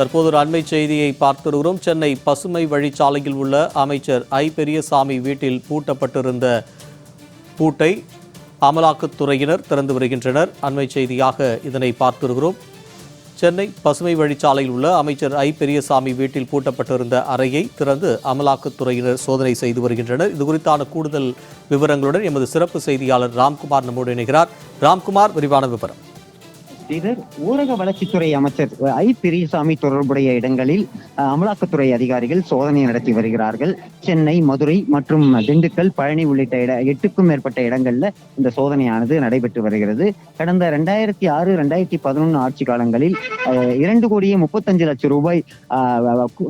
தற்போது ஒரு அண்மை செய்தியை பார்த்திருக்கிறோம். சென்னை பசுமை வழிச்சாலையில் உள்ள அமைச்சர் ஐ. பெரியசாமி வீட்டில் பூட்டப்பட்டிருந்த பூட்டை அமலாக்கத்துறையினர் திறந்து வருகின்றனர். அண்மை செய்தியாக இதனை பார்த்திருக்கிறோம். சென்னை பசுமை வழிச்சாலையில் உள்ள அமைச்சர் ஐ. பெரியசாமி வீட்டில் பூட்டப்பட்டிருந்த அறையை திறந்து அமலாக்கத்துறையினர் சோதனை செய்து வருகின்றனர். இது குறித்தான கூடுதல் விவரங்களுடன் எமது சிறப்பு செய்தியாளர் ராம்குமார் நம்மோடு இணைகிறார். ராம்குமார் விரிவான விவரம். ஸ்ரீதர் ஊரக வளர்ச்சித்துறை அமைச்சர் ஐ. பெரியசாமி தொடர்புடைய இடங்களில் அமலாக்கத்துறை அதிகாரிகள் சோதனை நடத்தி வருகிறார்கள். சென்னை மதுரை மற்றும் திண்டுக்கல் பழனி உள்ளிட்ட இட எட்டுக்கும் மேற்பட்ட இடங்கள்ல இந்த சோதனையானது நடைபெற்று வருகிறது. கடந்த ரெண்டாயிரத்தி ஆறு ரெண்டாயிரத்தி பதினொன்று ஆட்சி காலங்களில் இரண்டு கோடியே முப்பத்தஞ்சு லட்சம் ரூபாய்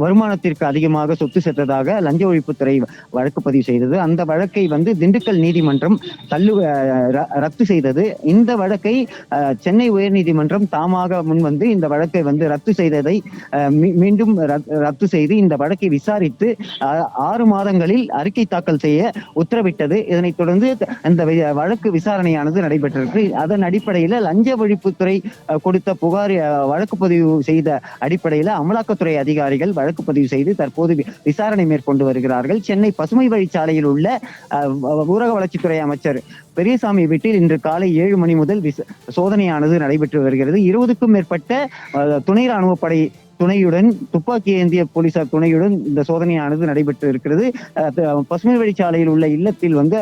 வருமானத்திற்கு அதிகமாக சொத்து செத்ததாக லஞ்ச ஒழிப்புத்துறை வழக்கு பதிவு செய்தது. அந்த வழக்கை வந்து திண்டுக்கல் நீதிமன்றம் தள்ளு ரத்து செய்தது. இந்த வழக்கை சென்னை உயர்நீதி நீதிமன்றம் தாமாக முன் வந்து இந்த வழக்கை வந்து ரத்து செய்ததை மீண்டும் ரத்து செய்து இந்த வழக்கை விசாரித்து ஆறு மாதங்களில் அறிக்கை தாக்கல் செய்ய உத்தரவிட்டது. இதனைத் தொடர்ந்து இந்த வழக்கு விசாரணையானது நடைபெற்றிருக்கு. அதன் அடிப்படையில் லஞ்ச ஒழிப்புத்துறை கொடுத்த புகார் வழக்கு பதிவு செய்த அடிப்படையில் அமலாக்கத்துறை அதிகாரிகள் வழக்கு பதிவு செய்து தற்போது விசாரணை மேற்கொண்டு வருகிறார்கள். சென்னை பசுமை வழிச்சாலையில் உள்ள ஊரக வளர்ச்சித்துறை அமைச்சர் பெரியசாமி வீட்டில் இன்று காலை ஏழு மணி முதல் சோதனையானது நடைபெற்று நடைபெற்று வருகிறது. இருபதுக்கும் மேற்பட்ட துணை ராணுவ படை துணையுடன் துப்பாக்கி ஏந்திய போலீசார் துணையுடன் இந்த சோதனையானது நடைபெற்று இருக்கிறது. பசுமை வழிச்சாலையில் உள்ள இல்லத்தில் வந்து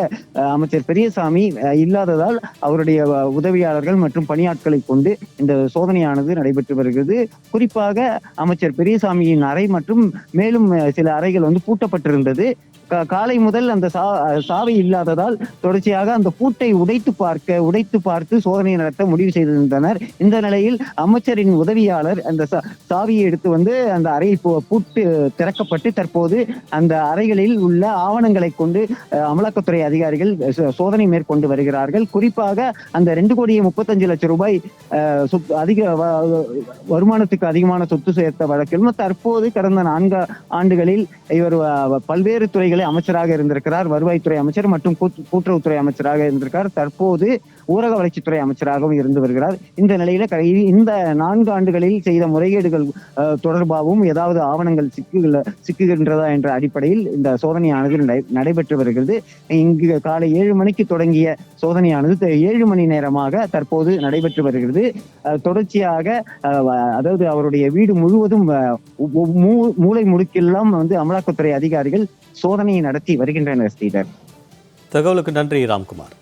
அமைச்சர் பெரியசாமி இல்லாததால் அவருடைய உதவியாளர்கள் மற்றும் பணியாட்களை கொண்டு இந்த சோதனையானது நடைபெற்று வருகிறது. குறிப்பாக அமைச்சர் பெரியசாமியின் அறை மற்றும் மேலும் சில அறைகள் வந்து பூட்டப்பட்டிருந்தது. காலை முதல் அந்த சா சாவி இல்லாததால் தொடர்ச்சியாக அந்த பூட்டை உடைத்து பார்க்க உடைத்து பார்த்து சோதனை நடத்த முடிவு செய்திருந்தனர். இந்த நிலையில் அமைச்சரின் உதவியாளர் அந்த சாவியை எடுத்து வந்து அந்த அறை பூட்டு திறக்கப்பட்டு தற்போது அந்த அறைகளில் உள்ள ஆவணங்களை கொண்டு அஹ், அமலாக்கத்துறை அதிகாரிகள் சோதனை மேற்கொண்டு வருகிறார்கள். குறிப்பாக அந்த ரெண்டு கோடியே முப்பத்தஞ்சு லட்சம் ரூபாய் அஹ், அதிக வருமானத்துக்கு அதிகமான சொத்து சேர்த்த வழக்கிலும் தற்போது கடந்த நான்கு ஆண்டுகளில் இவர் பல்வேறு துறைகள் அமைச்சராக இருந்திருக்கிறார் வருவாய்த்துறை அமைச்சர் மற்றும் கூட்டுறவுத்துறை அமைச்சராக இருந்திருக்கார் தற்போது ஊரக வளர்ச்சித்துறை அமைச்சராகவும் இருந்து வருகிறார். இந்த நிலையில இந்த நான்கு ஆண்டுகளில் செய்த முறைகேடுகள் தொடர்பாகவும் ஏதாவது ஆவணங்கள் சிக்குகிற சிக்குகின்றதா என்ற அடிப்படையில் இந்த சோதனையானது நடைபெற்று வருகிறது. இங்கு காலை ஏழு மணிக்கு தொடங்கிய சோதனையானது ஏழு மணி நேரமாக தற்போது நடைபெற்று வருகிறது. தொடர்ச்சியாக அதாவது அவருடைய வீடு முழுவதும் மூளை முடுக்கெல்லாம் வந்து அமலாக்கத்துறை அதிகாரிகள் சோதனை விசாரணையை நடத்தி வருகின்றனர் ஸ்ரீதர். தகவலுக்கு நன்றி ராம்குமார்.